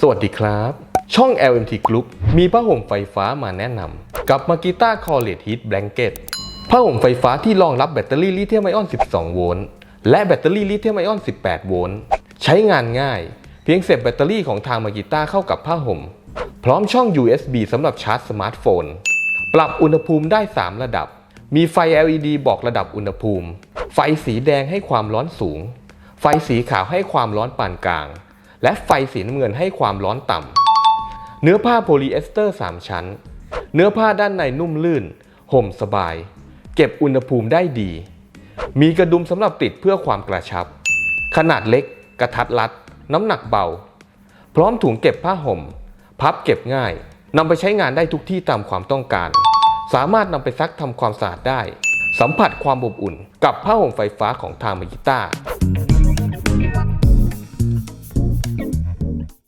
สวัสดีครับ ช่อง LMT Group มีผ้าห่มไฟฟ้ามาแนะนำกับ Makita Collet Heat Blanket ผ้าห่มไฟฟ้าที่รองรับแบตเตอรี่ลิเธียมไอออน 12 โวลต์และแบตเตอรี่ลิเธียมไอออน 18 โวลต์ใช้งานง่าย เพียงเสียบแบตเตอรี่ของทาง Makita เข้ากับผ้าห่ม พร้อมช่อง USB สำหรับชาร์จสมาร์ทโฟน ปรับอุณหภูมิได้ 3 ระดับ มีไฟ LED บอกระดับอุณหภูมิ ไฟสีแดงให้ความร้อนสูง ไฟสีขาวให้ความร้อนปานกลาง และไฟสีน้ำเงินให้ความร้อนต่ำ เนื้อผ้าโพลีเอสเตอร์ 3 ชั้น เนื้อผ้าด้านในนุ่มลื่น ห่มสบาย เก็บอุณหภูมิได้ดี มีกระดุมสำหรับติดเพื่อความกระชับ ขนาดเล็ก กระทัดรัด น้ำหนักเบา พร้อมถุงเก็บผ้าห่ม พับเก็บง่ายนำไปใช้งานได้ทุกที่ตามความต้องการ สามารถนำไปซักทำความสะอาดได้ สัมผัสความอบอุ่น กับผ้าห่มไฟฟ้าของทางมากิต้า